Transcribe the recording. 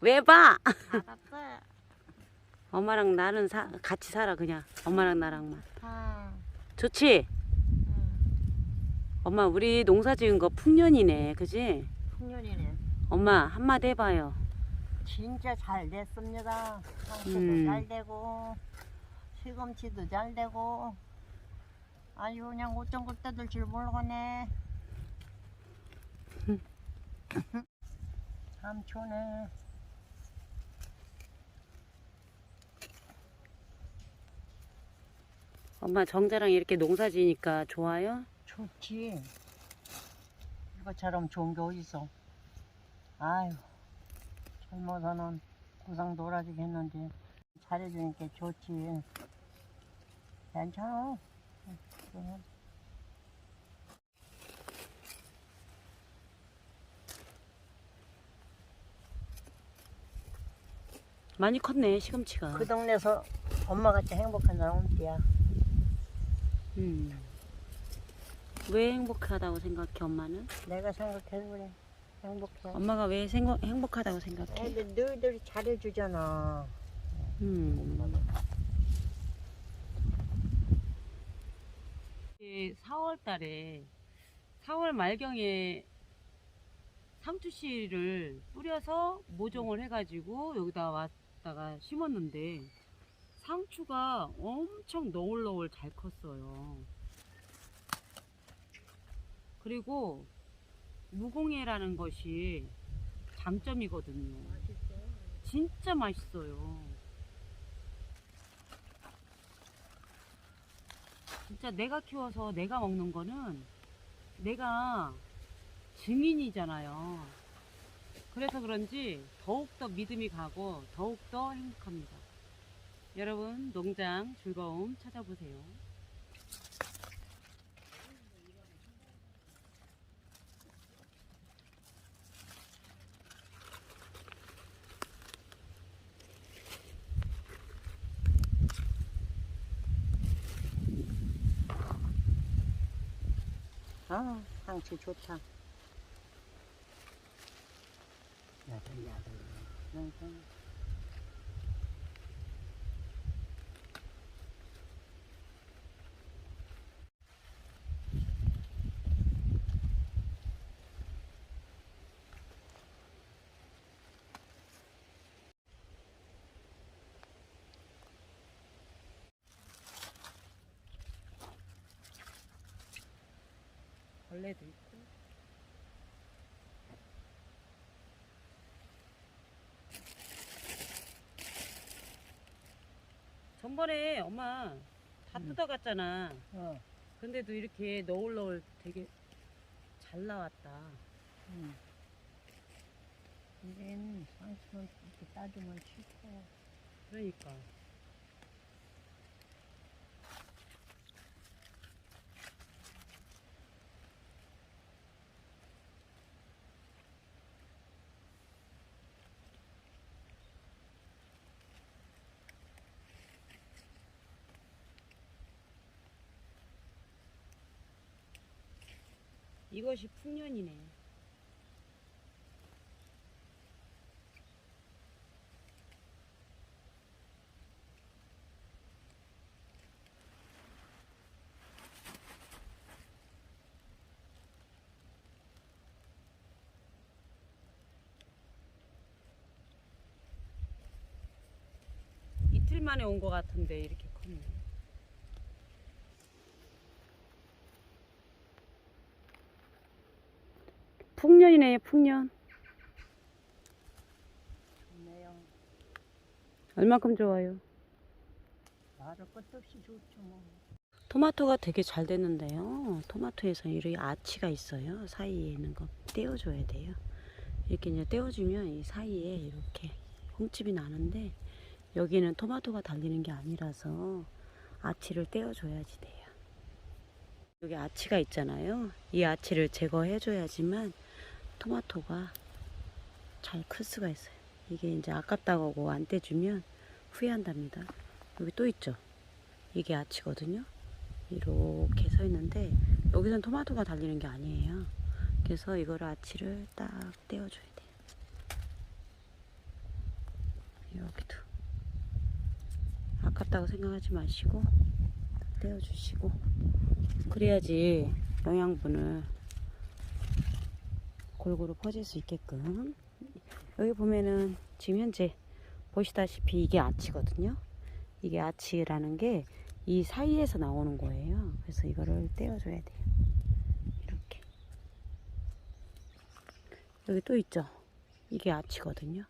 왜 봐? 알았어. 엄마랑 나는 사, 같이 살아 그냥 엄마랑 나랑만 아, 좋지? 응. 엄마 우리 농사 지은 거 풍년이네 그지? 풍년이네. 엄마 한마디 해봐요 진짜 잘 됐습니다. 상추도 음. 잘 되고 시금치도 잘 되고 아유 그냥 어쩜 그때 될줄 모르겠네. 참 좋네. 엄마 정자랑 이렇게 농사 지니까 좋아요? 좋지. 이것처럼 좋은 게 어딨어. 아유, 젊어서는 구상 놀아주겠는데 잘해주니까 좋지. 괜찮아. 많이 컸네 시금치가 그 동네에서 엄마같이 행복한 사람 없지야. 음. 왜 행복하다고 생각해 엄마는? 내가 생각해도 그래. 행복해. 엄마가 왜 생각, 행복하다고 생각해? 애들 너희들이 잘해주잖아. 음. 4월 달에 4월 말경에 상추씨를 뿌려서 모종을 해가지고 여기다 왔 다가 심었는데 상추가 엄청 너울너울 잘 컸어요. 그리고 무공해라는 것이 장점이거든요. 진짜 맛있어요. 진짜 내가 키워서 내가 먹는 거는 내가 증인이잖아요. 그래서 그런지 더욱더 믿음이 가고 더욱더 행복합니다. 여러분, 농장 즐거움 찾아보세요. 아, 상추 좋다. 야들야들. 응, 벌레도 있고. 전번에 엄마 다 음. 뜯어갔잖아. 어, 근데도 이렇게 너울너울 되게 잘 나왔다. 응. 이젠 상추는 이렇게 따주면 싫고. 그러니까. 이것이 풍년이네. 이틀 만에 온 것 같은데 이렇게 컸네. 풍년이네 풍년. 좋네요. 얼만큼 좋아요? 말할 것도 없이 좋죠, 뭐. 토마토가 되게 잘 됐는데요. 토마토에서 이렇게 아치가 있어요. 사이에 있는 거 떼어줘야 돼요. 이렇게 이제 떼어주면 이 사이에 이렇게 홈집이 나는데 여기는 토마토가 달리는 게 아니라서 아치를 떼어줘야지 돼요. 여기 아치가 있잖아요. 이 아치를 제거해줘야지만 토마토가 잘 클 수가 있어요. 이게 이제 아깝다고 하고 안 떼주면 후회한답니다. 여기 또 있죠. 이게 아치거든요. 이렇게 서 있는데 여기선 토마토가 달리는 게 아니에요. 그래서 이거를 아치를 딱 떼어줘야 돼요. 여기도 아깝다고 생각하지 마시고 떼어주시고 그래야지 영양분을 골고루 퍼질 수 있게끔. 여기 보면은 지금 현재 보시다시피 이게 아치거든요. 이게 아치라는 게 이 사이에서 나오는 거예요. 그래서 이거를 떼어줘야 돼요. 이렇게. 여기 또 있죠? 이게 아치거든요